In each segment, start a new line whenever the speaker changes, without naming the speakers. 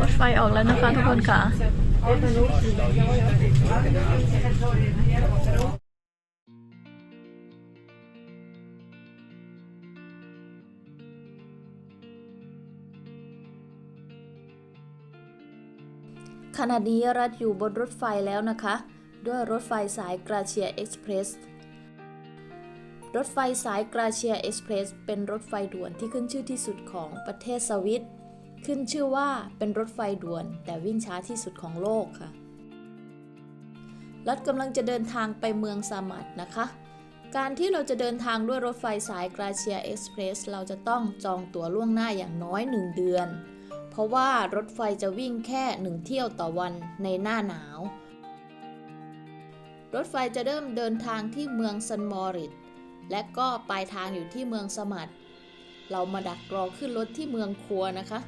รถไฟออกแล้วนะคะทุกคนค่ะ ขณะนี้รัฐอยู่บนรถไฟแล้วนะคะ ด้วยรถไฟสายกราเชียเอ็กซ์เพรสรถไฟสายกราเชียเอ็กซ์เพรสเป็นรถไฟด่วนที่ขึ้นชื่อที่สุดของประเทศสวิต ขึ้นชื่อว่าเป็นรถไฟด่วนแต่วิ่งช้าที่สุดของโลกค่ะรัฐกำลังจะเดินทางไปเมืองซามัดนะคะ การที่เราจะเดินทางด้วยรถไฟสายกราเชียเอ็กซ์เพรสเราจะต้องจองตั๋วล่วงหน้าอย่างน้อย 1 เดือน เพราะว่ารถไฟจะวิ่งแค่ 1 เที่ยวต่อวันในหน้าหนาว รถไฟจะเริ่มเดินทางที่เมืองซันมอริตและก็ปลายทางอยู่ที่เมืองสมัดเรามาดักรอขึ้นรถที่เมืองครัวนะคะ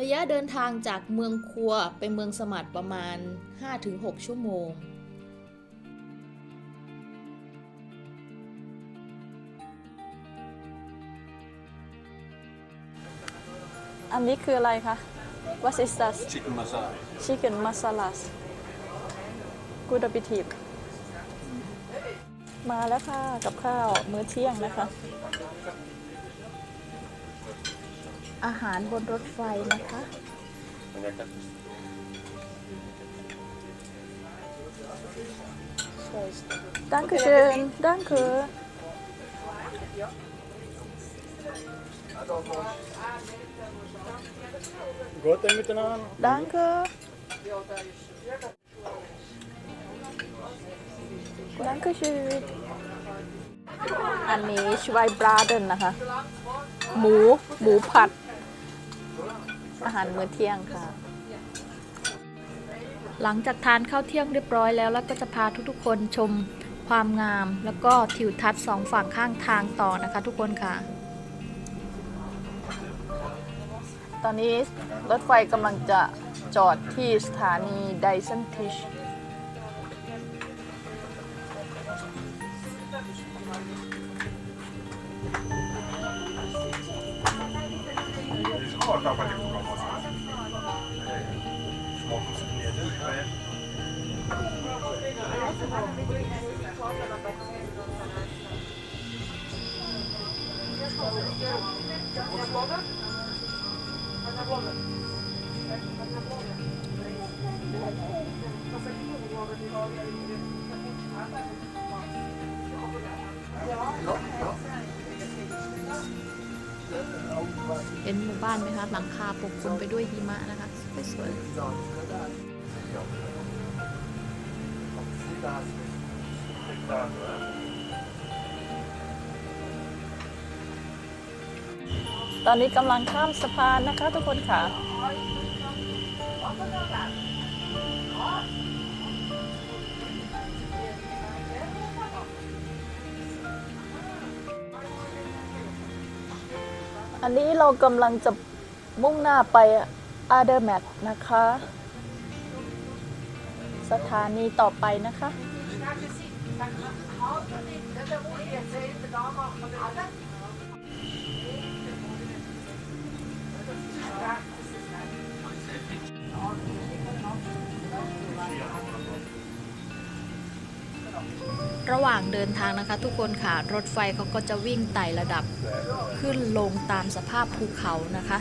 ระยะเดินทางจากเมืองครัวไปเมืองสมัดประมาณ 5-6 ชั่วโมง
อันนี้คืออะไรคะ What is that
Chicken masala.
Chicken masala Good appetit มาแล้วค่ะ กับข้าวมื้อเที่ยงนะคะ
อาหารบนรถไฟนะคะ
ดังค์ schön, danke.
กด
เต็มที่นั่น
danke นั่นก็คืออันนี้ชวายบราเดนนะคะ หมู หมูผัด อาหารมื้อเที่ยงค่ะ
หลังจากทานข้าวเที่ยงเรียบร้อยแล้วแล้วก็จะพาทุกๆ คนชมความงาม แล้วก็ทิวทัศน์สองฝั่งข้างทางต่อนะคะ ทุกคนค่ะ
ตอนนี้รถไฟกำลังจะจอดที่สถานีไดสันทิช
เห็นหมู่บ้านไหมคะ หลังคาปกคลุมไปด้วยหิมะนะคะ สวยๆ
ตอนนี้กำลังข้ามสะพานนะคะทุกคนค่ะ อันนี้เรากำลังจะมุ่งหน้าไปอาเดอร์แมทนะคะ สถานีต่อไปนะคะ
ระหว่างเดินทางนะคะทุกคนค่ะ รถไฟเขาก็จะวิ่งไต่ระดับขึ้นลงตามสภาพภูเขานะคะ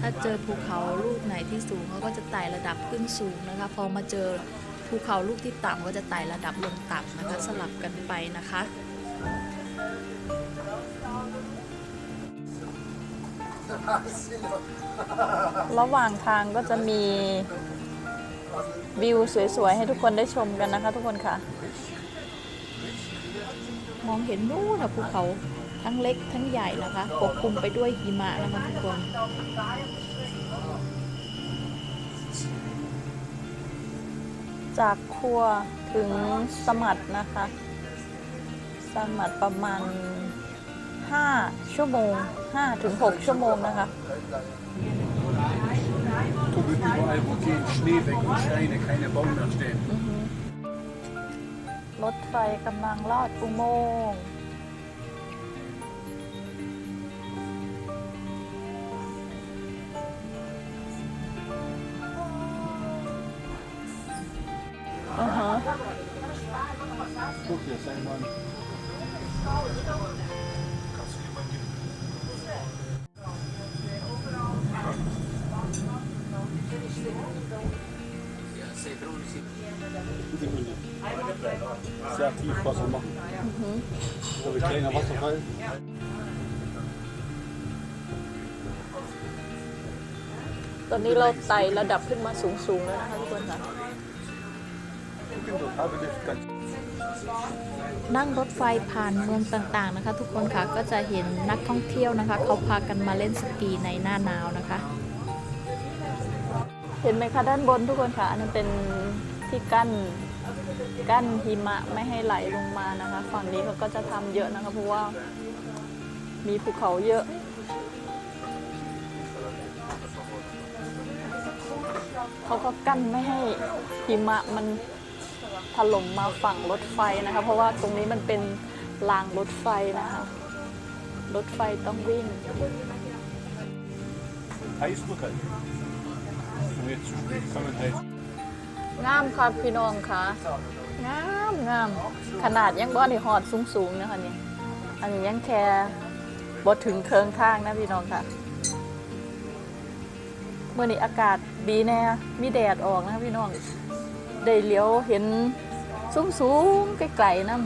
ถ้าเจอภูเขาลูกไหนที่สูงเขาก็จะไต่ระดับขึ้นสูงนะคะ พอมาเจอ ภูเขาลูกที่ต่ำก็จะไต่ระดับลงต่ำนะคะสลับกันไปนะคะ
ระหว่างทางก็จะมีวิวสวยๆ ให้ทุกคนได้ชมกันนะคะทุกคนค่ะ
มองเห็นนู่นนะภูเขาทั้งเล็กทั้งใหญ่นะคะปกคลุมไปด้วยหิมะนะคะทุกคน
จากครัวถึงสมัดนะคะ สมัดประมาณ 5 ชั่วโมง5ถึง6ชั่วโมงนะคะ
Tut überall, wo kein Schnee weg und Steine, keine Bäume mehr stehen.
รถไฟกำลังลอดอุโมงค์
Guck hier, same one.
ๆ
Sehr tief Wasser machen. So wie kleiner Wasserfall.
ตอนนี้เราไต่ระดับขึ้นมาสูงๆแล้วนะคะทุกคนค่ะ
Ich bin total belüftet.
นั่งรถไฟผ่านเมืองต่างๆนะคะ ทุกคนค่ะก็จะเห็นนักท่องเที่ยวนะคะ เขาพากันมาเล่นสกีในหน้าหนาวนะคะ
เห็นไหมคะด้านบนทุกคนค่ะ อันนั้นเป็นที่กั้นกั้นหิมะไม่ให้ไหลลงมานะคะ ฝั่งนี้เขาก็จะทำเยอะนะคะเพราะว่ามีภูเขาเยอะเขาก็กั้นไม่ให้หิมะมัน ถล่มมาฝั่งรถไฟนะคะ เพราะว่าตรงนี้มันเป็นรางรถไฟนะคะ รถไฟต้องวิ่ง งามค่ะพี่น้องค่ะงามงามขนาดยังบ่ได้หอดสูงสูงๆนะคะนี่อันนี้ยังแค่บ่ถึงเคิงทางนะพี่น้องค่ะเมื่อนี้อากาศดีแน่มีแดดออกนะพี่น้อง ได้เลี้ยวเห็นสูงสูงไกลๆนั่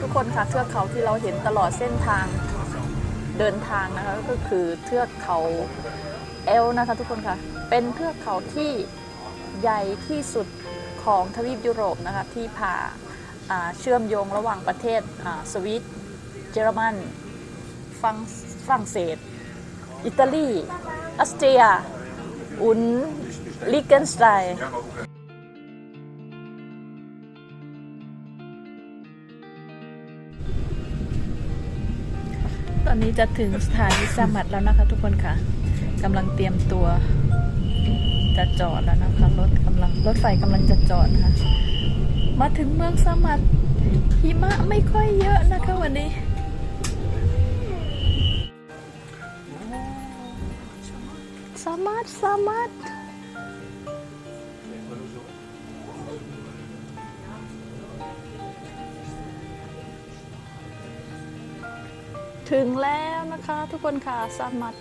ทุกคนค่ะเทือกเขาที่เราเห็นตลอดเส้นทางเดินทางนะคะก็คือเทือกเขาเอลนะคะทุกคนค่ะ เป็นเทือกเขาที่ใหญ่ที่สุดของทวีปยุโรปนะคะที่ผ่าเชื่อมโยงระหว่างประเทศสวิตเยอรมันฝรั่งเศส อิตาลี ออสเตรียอุนลิเกนสไตน์
ตอนนี้จะถึงสถานีสมัตแล้วนะคะทุกคนค่ะกำลังเตรียมตัวจะจอดแล้วนะคะรถกำลังรถไฟกำลังจะจอดนะคะมาถึงเมืองสมัตหิมะไม่ค่อยเยอะนะคะวันนี้
สามารถสามารถถึงแล้วนะคะทุกคนค่ะสามัต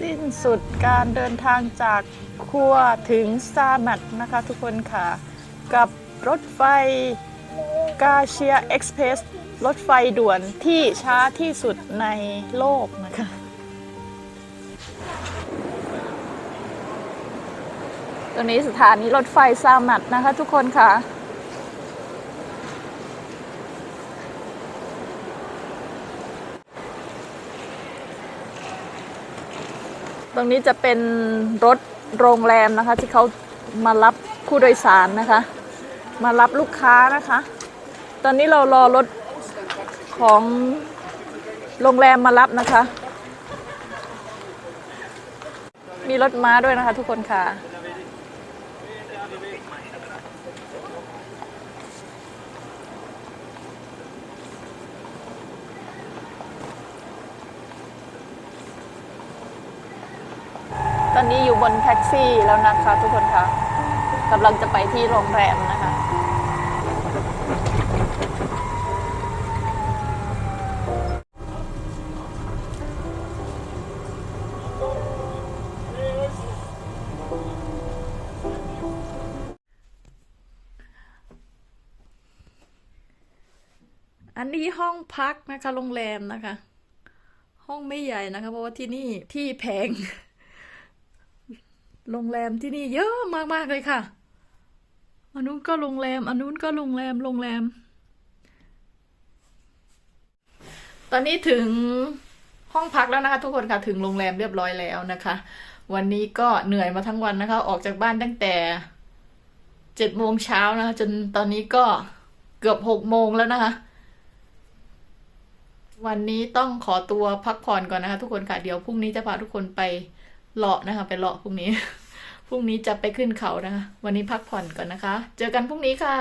สิ้นสุดการเดินทางจากคัวถึงซามัตนะคะทุกคนค่ะ กับรถไฟกาเชียเอ็กซ์เพรสรถไฟด่วนที่ช้าที่สุดในโลกนะคะตรงนี้สถานีรถไฟซามัตนะคะทุกคนค่ะ ตรงนี้จะเป็นรถโรงแรมนะคะ ที่เขามารับผู้โดยสารนะคะ มารับลูกค้านะคะ ตอนนี้เรารอรถของโรงแรมมารับนะคะ มีรถม้าด้วยนะคะทุกคนค่ะ อนนี้อยู่บนแท็กซี่แล้วนะคะทุกคนคะกำลังจะไปที่โรงแรมนะคะ
อันนี้ห้องพักนะคะ โรงแรมนะคะ ห้องไม่ใหญ่นะคะ เพราะว่าที่นี่ที่แพง โรงแรมที่นี่เยอะมากๆเลยค่ะอันนู้นก็โรงแรมอันนู้นก็โรงแรมโรงแรม ตอนนี้ถึงห้องพักแล้วนะคะ ทุกคนค่ะถึงโรงแรมเรียบร้อยแล้วนะคะ วันนี้ก็เหนื่อยมาทั้งวันนะคะ ออกจากบ้านตั้งแต่เจ็ดโมงเช้านะคะจนตอนนี้ก็เกือบหกโมงแล้วนะคะ
วันนี้ต้องขอตัวพักผ่อนก่อนนะคะ ทุกคนค่ะเดี๋ยวพรุ่งนี้จะพาทุกคนไปเลาะนะคะ ไปเลาะพรุ่งนี้ พรุ่งนี้จะไปขึ้นเขานะคะ วันนี้พักผ่อนก่อนนะคะ เจอกันพรุ่งนี้ค่ะ